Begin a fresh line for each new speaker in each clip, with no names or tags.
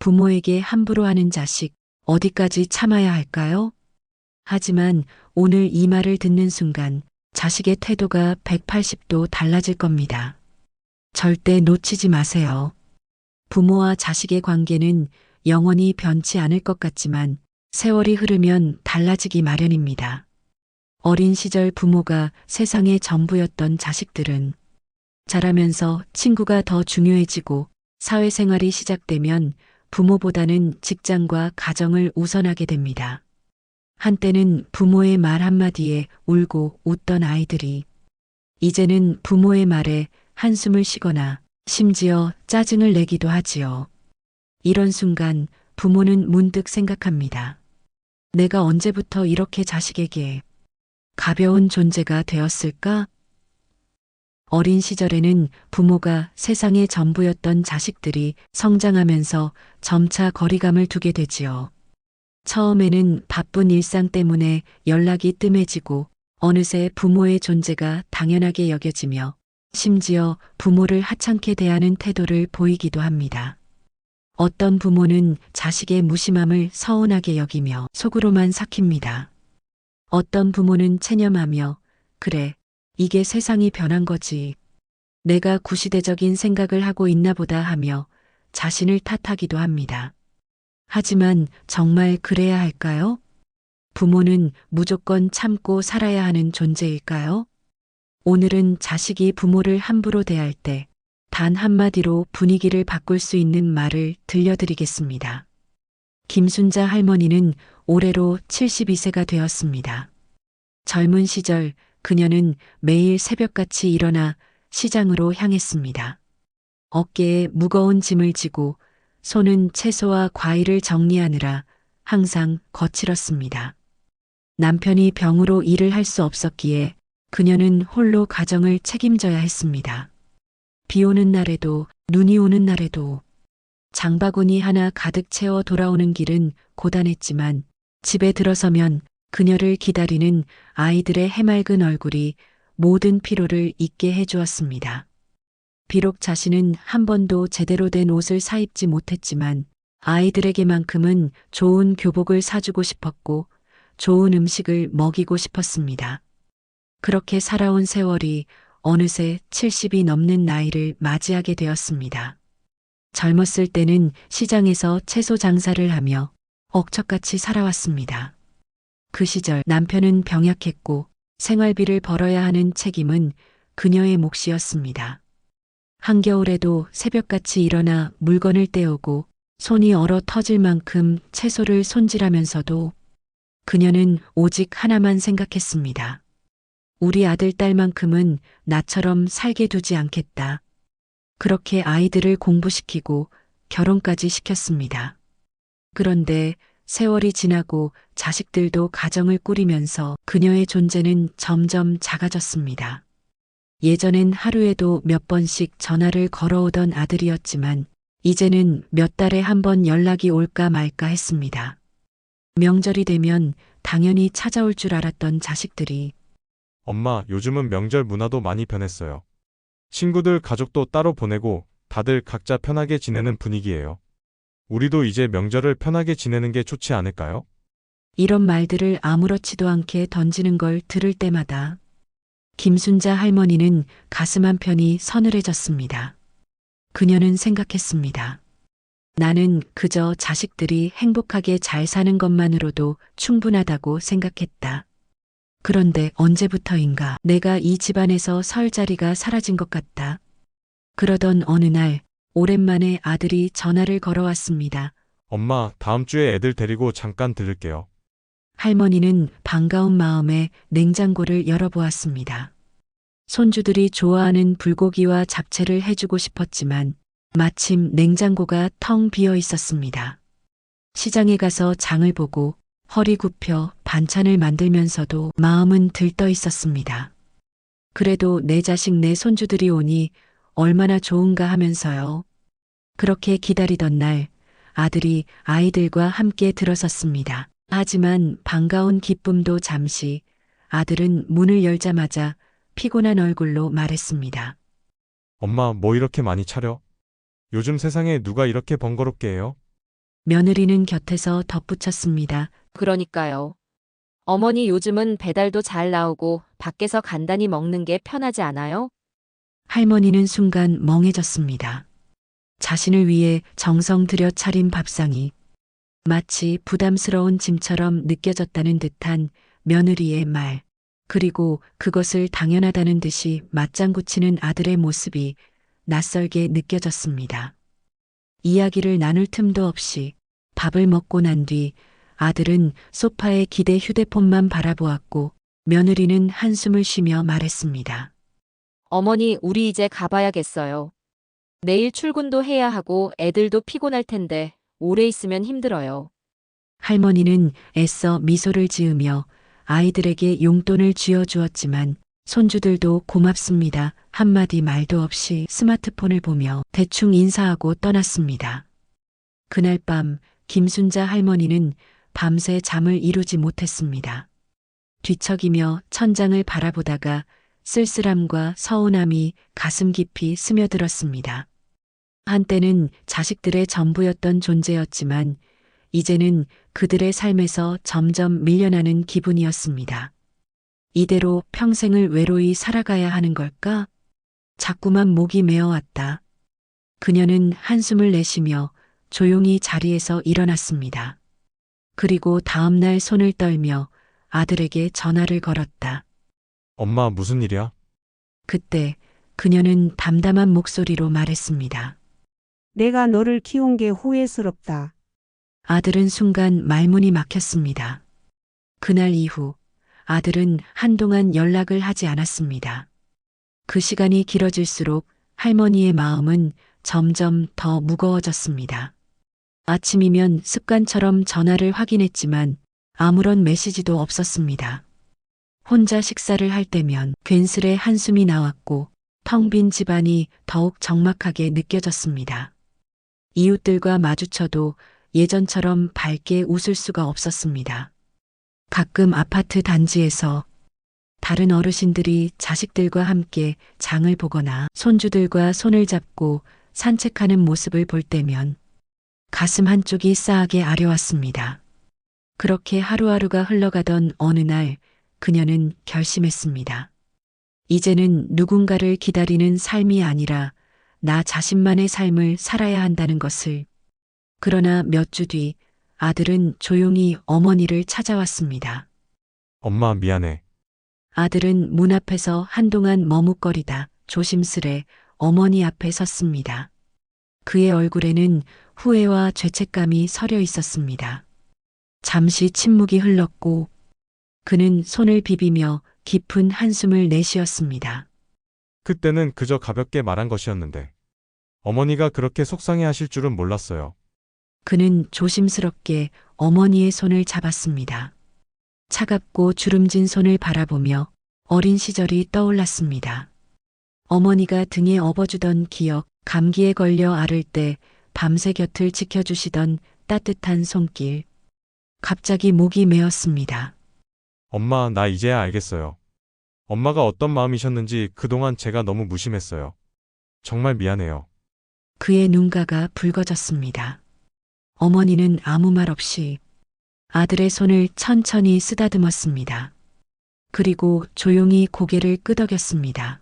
부모에게 함부로 하는 자식, 어디까지 참아야 할까요? 하지만 오늘 이 말을 듣는 순간 자식의 태도가 180도 달라질 겁니다. 절대 놓치지 마세요. 부모와 자식의 관계는 영원히 변치 않을 것 같지만 세월이 흐르면 달라지기 마련입니다. 어린 시절 부모가 세상의 전부였던 자식들은 자라면서 친구가 더 중요해지고 사회생활이 시작되면 부모보다는 직장과 가정을 우선하게 됩니다. 한때는 부모의 말 한마디에 울고 웃던 아이들이 이제는 부모의 말에 한숨을 쉬거나 심지어 짜증을 내기도 하지요. 이런 순간 부모는 문득 생각합니다. 내가 언제부터 이렇게 자식에게 가벼운 존재가 되었을까? 어린 시절에는 부모가 세상의 전부였던 자식들이 성장하면서 점차 거리감을 두게 되지요. 처음에는 바쁜 일상 때문에 연락이 뜸해지고 어느새 부모의 존재가 당연하게 여겨지며 심지어 부모를 하찮게 대하는 태도를 보이기도 합니다. 어떤 부모는 자식의 무심함을 서운하게 여기며 속으로만 삭힙니다. 어떤 부모는 체념하며 그래, 이게 세상이 변한 거지. 내가 구시대적인 생각을 하고 있나 보다 하며 자신을 탓하기도 합니다. 하지만 정말 그래야 할까요? 부모는 무조건 참고 살아야 하는 존재일까요? 오늘은 자식이 부모를 함부로 대할 때 단 한마디로 분위기를 바꿀 수 있는 말을 들려드리겠습니다. 김순자 할머니는 올해로 72세가 되었습니다. 젊은 시절 그녀는 매일 새벽같이 일어나 시장으로 향했습니다. 어깨에 무거운 짐을 지고 손은 채소와 과일을 정리하느라 항상 거칠었습니다. 남편이 병으로 일을 할 수 없었기에 그녀는 홀로 가정을 책임져야 했습니다. 비 오는 날에도 눈이 오는 날에도 장바구니 하나 가득 채워 돌아오는 길은 고단했지만 집에 들어서면 그녀를 기다리는 아이들의 해맑은 얼굴이 모든 피로를 잊게 해주었습니다. 비록 자신은 한 번도 제대로 된 옷을 사입지 못했지만 아이들에게만큼은 좋은 교복을 사주고 싶었고 좋은 음식을 먹이고 싶었습니다. 그렇게 살아온 세월이 어느새 70이 넘는 나이를 맞이하게 되었습니다. 젊었을 때는 시장에서 채소 장사를 하며 억척같이 살아왔습니다. 그 시절 남편은 병약했고 생활비를 벌어야 하는 책임은 그녀의 몫이었습니다. 한겨울에도 새벽같이 일어나 물건을 떼오고 손이 얼어 터질 만큼 채소를 손질하면서도 그녀는 오직 하나만 생각했습니다. 우리 아들 딸만큼은 나처럼 살게 두지 않겠다. 그렇게 아이들을 공부시키고 결혼까지 시켰습니다. 그런데 세월이 지나고 자식들도 가정을 꾸리면서 그녀의 존재는 점점 작아졌습니다. 예전엔 하루에도 몇 번씩 전화를 걸어오던 아들이었지만 이제는 몇 달에 한 번 연락이 올까 말까 했습니다. 명절이 되면 당연히 찾아올 줄 알았던 자식들이
엄마, 요즘은 명절 문화도 많이 변했어요. 친구들 가족도 따로 보내고 다들 각자 편하게 지내는 분위기예요. 우리도 이제 명절을 편하게 지내는 게 좋지 않을까요?
이런 말들을 아무렇지도 않게 던지는 걸 들을 때마다 김순자 할머니는 가슴 한편이 서늘해졌습니다. 그녀는 생각했습니다. 나는 그저 자식들이 행복하게 잘 사는 것만으로도 충분하다고 생각했다. 그런데 언제부터인가 내가 이 집안에서 설 자리가 사라진 것 같다. 그러던 어느 날 오랜만에 아들이 전화를 걸어왔습니다.
엄마, 다음 주에 애들 데리고 잠깐 들를게요.
할머니는 반가운 마음에 냉장고를 열어보았습니다. 손주들이 좋아하는 불고기와 잡채를 해주고 싶었지만 마침 냉장고가 텅 비어 있었습니다. 시장에 가서 장을 보고 허리 굽혀 반찬을 만들면서도 마음은 들떠 있었습니다. 그래도 내 자식 내 손주들이 오니 얼마나 좋은가 하면서요. 그렇게 기다리던 날 아들이 아이들과 함께 들어섰습니다. 하지만 반가운 기쁨도 잠시 아들은 문을 열자마자 피곤한 얼굴로 말했습니다.
엄마, 뭐 이렇게 많이 차려? 요즘 세상에 누가 이렇게 번거롭게 해요?
며느리는 곁에서 덧붙였습니다.
그러니까요. 어머니 요즘은 배달도 잘 나오고 밖에서 간단히 먹는 게 편하지 않아요?
할머니는 순간 멍해졌습니다. 자신을 위해 정성 들여 차린 밥상이 마치 부담스러운 짐처럼 느껴졌다는 듯한 며느리의 말, 그리고 그것을 당연하다는 듯이 맞장구 치는 아들의 모습이 낯설게 느껴졌습니다. 이야기를 나눌 틈도 없이 밥을 먹고 난 뒤 아들은 소파에 기대 휴대폰만 바라보았고 며느리는 한숨을 쉬며 말했습니다.
어머니, 우리 이제 가봐야겠어요. 내일 출근도 해야 하고 애들도 피곤할 텐데 오래 있으면 힘들어요.
할머니는 애써 미소를 지으며 아이들에게 용돈을 쥐어 주었지만 손주들도 고맙습니다. 한마디 말도 없이 스마트폰을 보며 대충 인사하고 떠났습니다. 그날 밤 김순자 할머니는 밤새 잠을 이루지 못했습니다. 뒤척이며 천장을 바라보다가 쓸쓸함과 서운함이 가슴 깊이 스며들었습니다. 한때는 자식들의 전부였던 존재였지만 이제는 그들의 삶에서 점점 밀려나는 기분이었습니다. 이대로 평생을 외로이 살아가야 하는 걸까? 자꾸만 목이 메어왔다. 그녀는 한숨을 내쉬며 조용히 자리에서 일어났습니다. 그리고 다음날 손을 떨며 아들에게 전화를 걸었다.
엄마 무슨 일이야?
그때 그녀는 담담한 목소리로 말했습니다.
내가 너를 키운 게 후회스럽다.
아들은 순간 말문이 막혔습니다. 그날 이후 아들은 한동안 연락을 하지 않았습니다. 그 시간이 길어질수록 할머니의 마음은 점점 더 무거워졌습니다. 아침이면 습관처럼 전화를 확인했지만 아무런 메시지도 없었습니다. 혼자 식사를 할 때면 괜스레 한숨이 나왔고 텅 빈 집안이 더욱 적막하게 느껴졌습니다. 이웃들과 마주쳐도 예전처럼 밝게 웃을 수가 없었습니다. 가끔 아파트 단지에서 다른 어르신들이 자식들과 함께 장을 보거나 손주들과 손을 잡고 산책하는 모습을 볼 때면 가슴 한쪽이 싸하게 아려왔습니다. 그렇게 하루하루가 흘러가던 어느 날 그녀는 결심했습니다. 이제는 누군가를 기다리는 삶이 아니라 나 자신만의 삶을 살아야 한다는 것을. 그러나 몇 주 뒤 아들은 조용히 어머니를 찾아왔습니다.
엄마 미안해.
아들은 문 앞에서 한동안 머뭇거리다 조심스레 어머니 앞에 섰습니다. 그의 얼굴에는 후회와 죄책감이 서려 있었습니다. 잠시 침묵이 흘렀고 그는 손을 비비며 깊은 한숨을 내쉬었습니다.
그때는 그저 가볍게 말한 것이었는데 어머니가 그렇게 속상해 하실 줄은 몰랐어요.
그는 조심스럽게 어머니의 손을 잡았습니다. 차갑고 주름진 손을 바라보며 어린 시절이 떠올랐습니다. 어머니가 등에 업어주던 기억, 감기에 걸려 앓을 때 밤새 곁을 지켜주시던 따뜻한 손길. 갑자기 목이 메었습니다.
엄마 나 이제야 알겠어요. 엄마가 어떤 마음이셨는지 그동안 제가 너무 무심했어요. 정말 미안해요.
그의 눈가가 붉어졌습니다. 어머니는 아무 말 없이 아들의 손을 천천히 쓰다듬었습니다. 그리고 조용히 고개를 끄덕였습니다.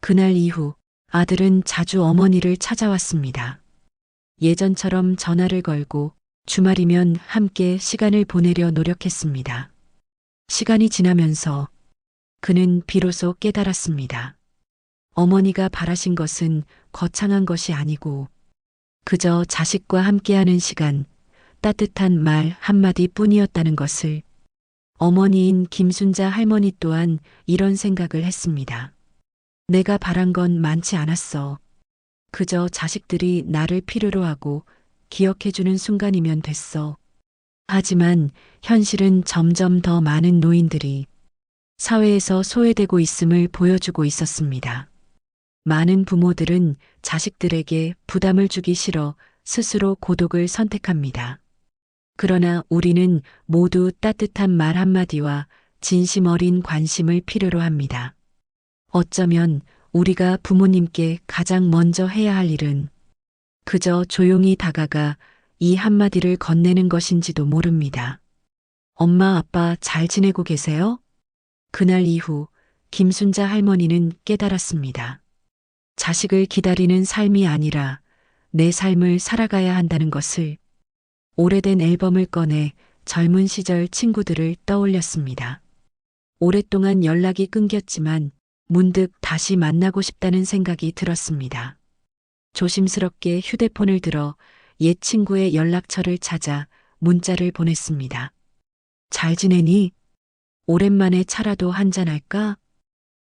그날 이후 아들은 자주 어머니를 찾아왔습니다. 예전처럼 전화를 걸고 주말이면 함께 시간을 보내려 노력했습니다. 시간이 지나면서 그는 비로소 깨달았습니다. 어머니가 바라신 것은 거창한 것이 아니고 그저 자식과 함께하는 시간, 따뜻한 말 한마디 뿐이었다는 것을 어머니인 김순자 할머니 또한 이런 생각을 했습니다. 내가 바란 건 많지 않았어. 그저 자식들이 나를 필요로 하고 기억해주는 순간이면 됐어. 하지만 현실은 점점 더 많은 노인들이 사회에서 소외되고 있음을 보여주고 있었습니다. 많은 부모들은 자식들에게 부담을 주기 싫어 스스로 고독을 선택합니다. 그러나 우리는 모두 따뜻한 말 한마디와 진심 어린 관심을 필요로 합니다. 어쩌면 우리가 부모님께 가장 먼저 해야 할 일은 그저 조용히 다가가 이 한마디를 건네는 것인지도 모릅니다. 엄마, 아빠 잘 지내고 계세요? 그날 이후 김순자 할머니는 깨달았습니다. 자식을 기다리는 삶이 아니라 내 삶을 살아가야 한다는 것을 오래된 앨범을 꺼내 젊은 시절 친구들을 떠올렸습니다. 오랫동안 연락이 끊겼지만 문득 다시 만나고 싶다는 생각이 들었습니다. 조심스럽게 휴대폰을 들어 옛 친구의 연락처를 찾아 문자를 보냈습니다. 잘 지내니? 오랜만에 차라도 한잔할까?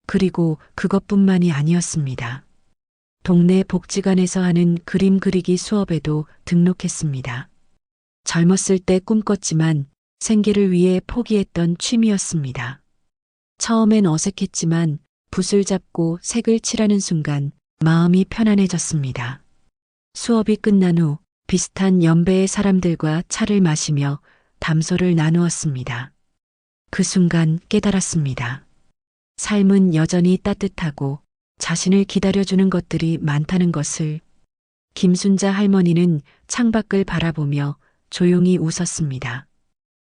그리고 그것뿐만이 아니었습니다. 동네 복지관에서 하는 그림 그리기 수업에도 등록했습니다. 젊었을 때 꿈꿨지만 생계를 위해 포기했던 취미였습니다. 처음엔 어색했지만 붓을 잡고 색을 칠하는 순간 마음이 편안해졌습니다. 수업이 끝난 후 비슷한 연배의 사람들과 차를 마시며 담소를 나누었습니다. 그 순간 깨달았습니다. 삶은 여전히 따뜻하고 자신을 기다려주는 것들이 많다는 것을 김순자 할머니는 창밖을 바라보며 조용히 웃었습니다.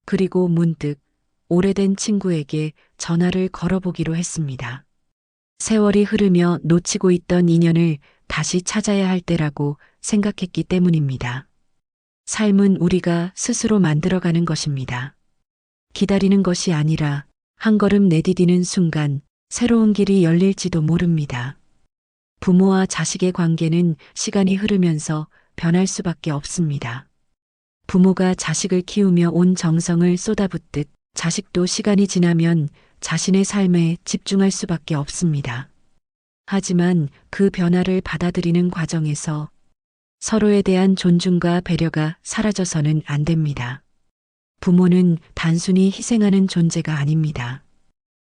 그리고 문득 오래된 친구에게 전화를 걸어보기로 했습니다. 세월이 흐르며 놓치고 있던 인연을 다시 찾아야 할 때라고 생각했기 때문입니다. 삶은 우리가 스스로 만들어가는 것입니다. 기다리는 것이 아니라 한 걸음 내디디는 순간 새로운 길이 열릴지도 모릅니다. 부모와 자식의 관계는 시간이 흐르면서 변할 수밖에 없습니다. 부모가 자식을 키우며 온 정성을 쏟아붓듯 자식도 시간이 지나면 자신의 삶에 집중할 수밖에 없습니다. 하지만 그 변화를 받아들이는 과정에서 서로에 대한 존중과 배려가 사라져서는 안 됩니다. 부모는 단순히 희생하는 존재가 아닙니다.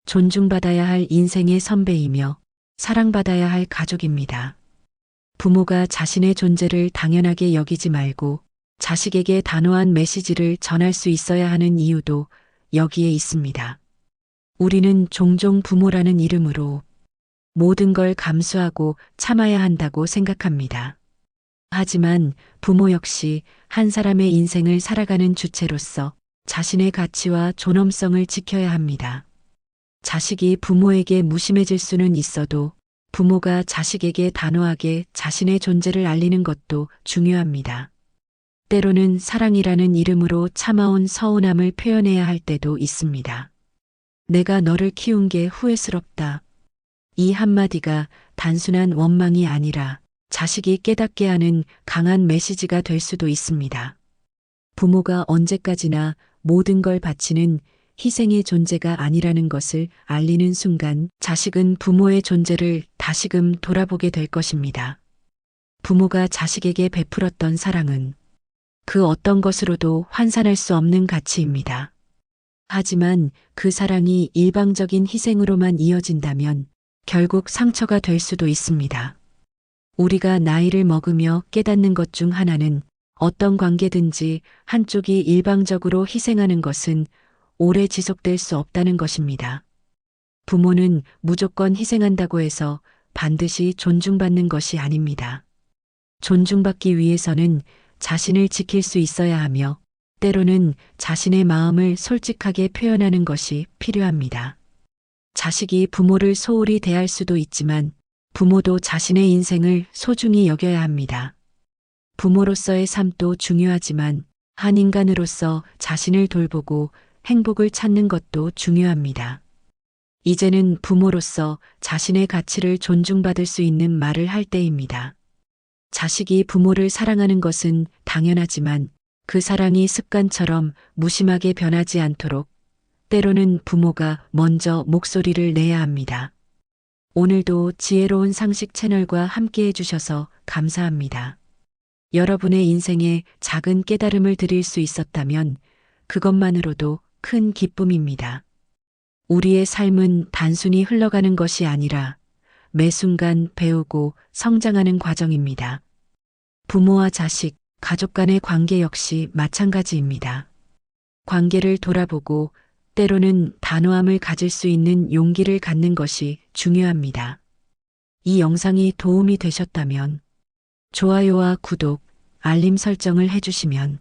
존중받아야 할 인생의 선배이며 사랑받아야 할 가족입니다. 부모가 자신의 존재를 당연하게 여기지 말고 자식에게 단호한 메시지를 전할 수 있어야 하는 이유도 여기에 있습니다. 우리는 종종 부모라는 이름으로 모든 걸 감수하고 참아야 한다고 생각합니다. 하지만 부모 역시 한 사람의 인생을 살아가는 주체로서 자신의 가치와 존엄성을 지켜야 합니다. 자식이 부모에게 무심해질 수는 있어도 부모가 자식에게 단호하게 자신의 존재를 알리는 것도 중요합니다. 때로는 사랑이라는 이름으로 참아온 서운함을 표현해야 할 때도 있습니다. 내가 너를 키운 게 후회스럽다. 이 한마디가 단순한 원망이 아니라 자식이 깨닫게 하는 강한 메시지가 될 수도 있습니다. 부모가 언제까지나 모든 걸 바치는 희생의 존재가 아니라는 것을 알리는 순간 자식은 부모의 존재를 다시금 돌아보게 될 것입니다. 부모가 자식에게 베풀었던 사랑은 그 어떤 것으로도 환산할 수 없는 가치입니다. 하지만 그 사랑이 일방적인 희생으로만 이어진다면 결국 상처가 될 수도 있습니다. 우리가 나이를 먹으며 깨닫는 것 중 하나는 어떤 관계든지 한쪽이 일방적으로 희생하는 것은 오래 지속될 수 없다는 것입니다. 부모는 무조건 희생한다고 해서 반드시 존중받는 것이 아닙니다. 존중받기 위해서는 자신을 지킬 수 있어야 하며 때로는 자신의 마음을 솔직하게 표현하는 것이 필요합니다. 자식이 부모를 소홀히 대할 수도 있지만 부모도 자신의 인생을 소중히 여겨야 합니다. 부모로서의 삶도 중요하지만 한 인간으로서 자신을 돌보고 행복을 찾는 것도 중요합니다. 이제는 부모로서 자신의 가치를 존중받을 수 있는 말을 할 때입니다. 자식이 부모를 사랑하는 것은 당연하지만 그 사랑이 습관처럼 무심하게 변하지 않도록 때로는 부모가 먼저 목소리를 내야 합니다. 오늘도 지혜로운 상식 채널과 함께 해주셔서 감사합니다. 여러분의 인생에 작은 깨달음을 드릴 수 있었다면 그것만으로도 큰 기쁨입니다. 우리의 삶은 단순히 흘러가는 것이 아니라 매 순간 배우고 성장하는 과정입니다. 부모와 자식, 가족 간의 관계 역시 마찬가지입니다. 관계를 돌아보고 때로는 단호함을 가질 수 있는 용기를 갖는 것이 중요합니다. 이 영상이 도움이 되셨다면 좋아요와 구독, 알림 설정을 해주시면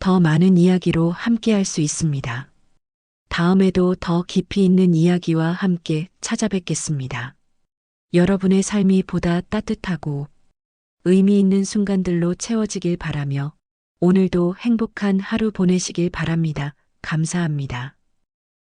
더 많은 이야기로 함께 할 수 있습니다. 다음에도 더 깊이 있는 이야기와 함께 찾아뵙겠습니다. 여러분의 삶이 보다 따뜻하고 의미 있는 순간들로 채워지길 바라며 오늘도 행복한 하루 보내시길 바랍니다. 감사합니다.